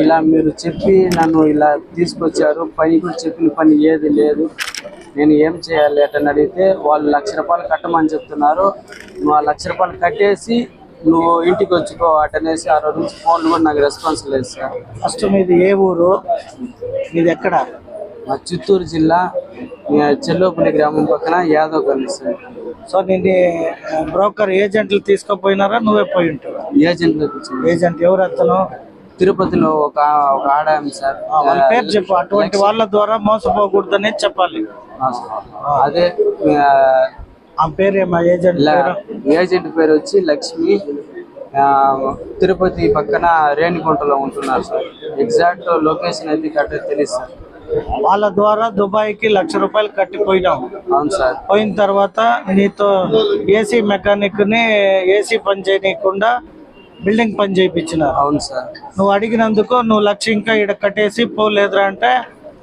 ఇలా మీరు చెప్పి నన్ను ఇలా తీసుకొచ్చారు. పని కూడా చెప్పిన పని ఏది లేదు. నేను ఏం చేయాలి అటని అడిగితే వాళ్ళు లక్ష రూపాయలు కట్టమని చెప్తున్నారు. నువ్వు ఆ లక్ష రూపాయలు కట్టేసి నువ్వు ఇంటికి వచ్చుకో అటనేసి ఆ రోజు నుంచి ఫోన్లు కూడా నాకు రెస్పాన్స్ లేదు సార్. ఫస్ట్ మీది ఏ ఊరు? మీది ఎక్కడ? మా చిత్తూరు జిల్లా చెల్లోపల్లి గ్రామం పక్కన యాదవ్ గల్లి సార్. సో నిన్ను బ్రోకర్ ఏజెంట్లు తీసుకుపోయినారా? నువ్వే పోయి ఉంటావు? ఏజెంట్. ఏజెంట్ ఎవరు అతను? తిరుపతిలో ఒక ఒక ఆడాయం సార్. వాళ్ళ పేరు చెప్పు. అటువంటి వాళ్ళ ద్వారా మోసపోకూడదని చెప్పాలి. ఆ, సార్. అదే ఆ, ఆ పేరు ఏమా ఏజెంట్ పేరు? ఏజెంట్ పేరు వచ్చి లక్ష్మి. ఆ, తిరుపతి పక్కన రేణిగుంటలో ఉంటున్నారు సార్. ఎగ్జాక్ట్ లొకేషన్ అయితే కరెక్ట్ తెలియదు సార్. వాళ్ళ ద్వారా దుబాయ్కి లక్ష రూపాయలు కట్టిపోయినావు అవును సార్. పోయిన తర్వాత నీతో ఏసీ మెకానిక్ని ఏసీ పని చేయనీయకుండా బిల్డింగ్ పని చేయించినారు అవును సార్. నువ్వు అడిగినందుకు నువ్వు లక్ష ఇంకా ఇక్కడ కట్టేసి పోలేదురా అంటే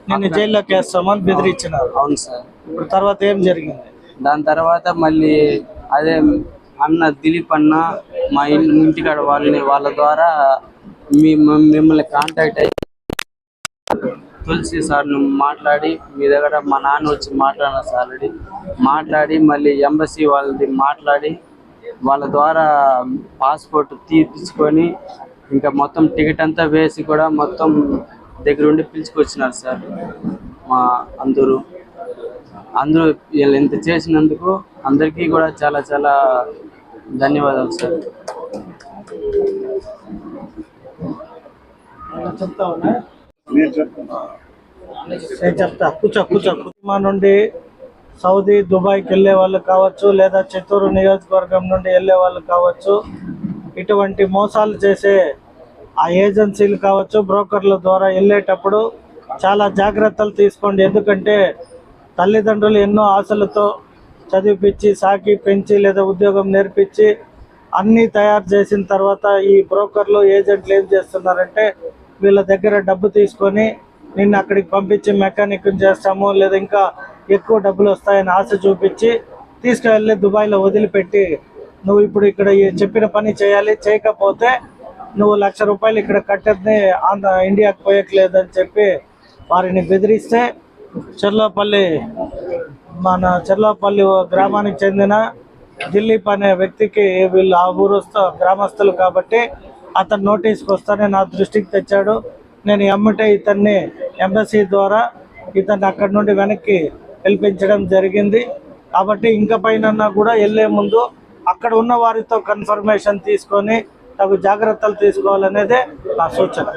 నిన్ను జైల్లోకి వేస్తామని బెదిరించినారు. అవును సార్. ఇప్పుడు తర్వాత ఏం జరిగింది? దాని తర్వాత మళ్ళీ అదే అన్న దిలీప్ అన్న మా ఇంటికాడ వాళ్ళని వాళ్ళ ద్వారా మీ మిమ్మల్ని కాంటాక్ట్ అయ్యి తులసి సార్ మాట్లాడి మీ దగ్గర మా నాన్న వచ్చి మాట్లాడిన సార్ ఆల్రెడీ. మాట్లాడి మళ్ళీ ఎంబసీ వాళ్ళది మాట్లాడి వాళ్ళ ద్వారా పాస్పోర్ట్ తీపించుకొని ఇంకా మొత్తం టికెట్ అంతా వేసి కూడా మొత్తం దగ్గరుండి పిలుచుకొచ్చినారు సార్. మా అందరూ. అందరూ వీళ్ళు ఇంత చేసినందుకు అందరికీ కూడా చాలా చాలా ధన్యవాదాలు సార్. చెప్తావునా నేను చెప్తా. కూర్చో కూర్చో కుటుంబా నుండి సౌదీ దుబాయ్కి వెళ్ళే వాళ్ళు కావచ్చు లేదా చిత్తూరు నియోజకవర్గం నుండి వెళ్ళే వాళ్ళు కావచ్చు ఇటువంటి మోసాలు చేసే ఆ ఏజెన్సీలు కావచ్చు బ్రోకర్ల ద్వారా వెళ్ళేటప్పుడు చాలా జాగ్రత్తలు తీసుకోండి. ఎందుకంటే తల్లిదండ్రులు ఎన్నో ఆశలతో చదివిపించి సాకి పెంచి లేదా ఉద్యోగం నేర్పించి అన్నీ తయారు చేసిన తర్వాత ఈ బ్రోకర్లు ఏజెంట్లు ఏం చేస్తున్నారంటే వీళ్ళ దగ్గర డబ్బు తీసుకొని నిన్ను అక్కడికి పంపించి మెకానిక్ చేస్తాము లేదా ఇంకా ఎక్కువ డబ్బులు వస్తాయని ఆశ చూపించి తీసుకువెళ్ళి దుబాయ్లో వదిలిపెట్టి నువ్వు ఇప్పుడు ఇక్కడ చెప్పిన పని చేయాలి చేయకపోతే నువ్వు లక్ష రూపాయలు ఇక్కడ కట్టేది ఆంధ్ర ఇండియాకి పోయట్లేదని చెప్పి వారిని బెదిరిస్తే చెర్లోపల్లి మన చెర్లోపల్లి గ్రామానికి చెందిన దిలీప్ అనే వ్యక్తికి వీళ్ళు ఆ ఊరస్తు గ్రామస్తులు కాబట్టి అతను నోటీస్కి వస్తానే నా దృష్టికి తెచ్చాడు. నేను ఎమ్మటే ఇతన్ని ఎంబసీ ద్వారా ఇతన్ని అక్కడి నుండి వెనక్కి కల్పించడం జరిగింది. కాబట్టి ఇంకా పైన కూడా వెళ్ళే ముందు అక్కడ ఉన్న వారితో కన్ఫర్మేషన్ తీసుకొని తగు జాగ్రత్తలు తీసుకోవాలనేదే నా సూచన.